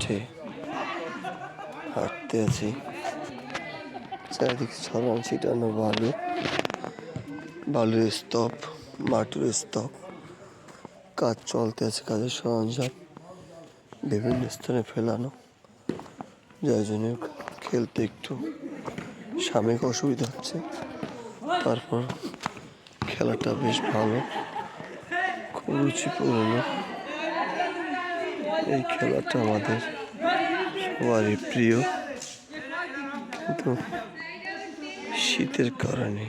মাঠে হাঁটতে আছি। চারিদিকে ছড়ান ছিটানো বালু। বালুর স্তূপ, মাটির স্তূপ। কাজ চলতে আছে কাজের সরঞ্জাম বিভিন্ন স্থানে ফেলানো। যার জন্য খেলতে একটু সাময়িক অসুবিধা হচ্ছে। তারপর খেলাটা বেশ ভালো। খুব রুচিপূর্ণ। এই খেলাটা আমাদের সবারই প্রিয়। কিন্তু শীতের কারণে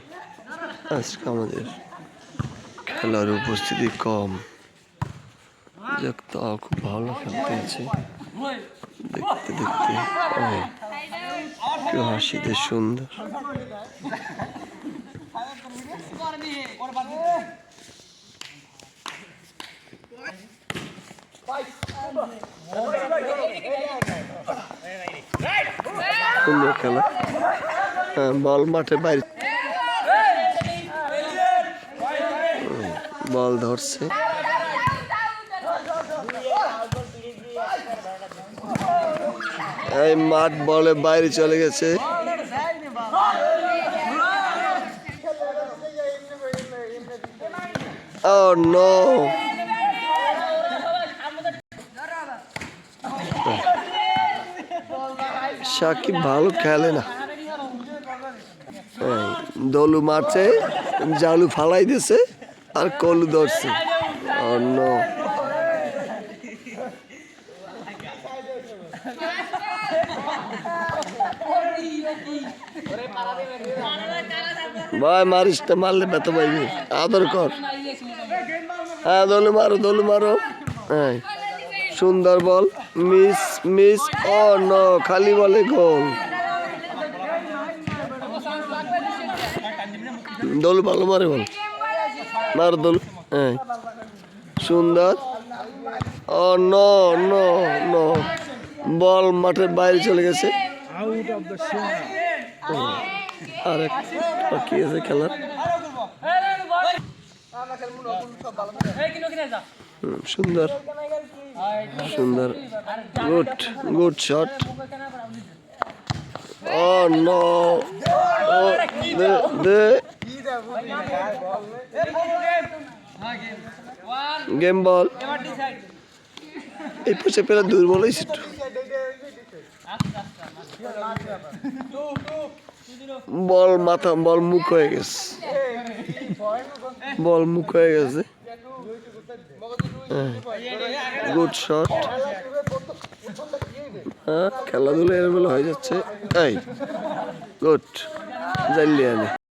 আজকে আমাদের খেলার উপস্থিতি কম। যাক, তাও খুব ভালো খেলতে আছে দেখতে দেখতে একটু হাসিতে সুন্দর। সুন্দর খেলা বল মাঠে বাইরে। বল ধরছে। এই মাঠ বলে বাইরে চলে গেছে। Oh no! সাকিব ভালো খেলে না। দলু মারছে, জালু ফালাই দিছে, আর কলু ধরছে। অন্য ভাই, মারিস না মারলে ব্যথা পাইবি। আদর কর। হ্যাঁ দলু মারো দলু মারো। হ্যাঁ সুন্দর বল। মিস মিস ও নো খালি বলে গোল। দলু ভালো মারে বল। মার দলু হ্যাঁ সুন্দর। ও ন ন ন। বল মাঠের বাইরে চলে গেছে. আর বাকি আছে খেলার? সুন্দর সুন্দর good good shot oh no দে দে। গেম বল এই পুষে পেলে দুর্বল হয়েছে বল মাথা, বল মুখ হয়ে গেছে। বল মুখ হয়ে গেছে। গুড শট হ্যাঁ খেলাধুলা এরবেলা হয়ে যাচ্ছে। এই গুড জানলি আমি।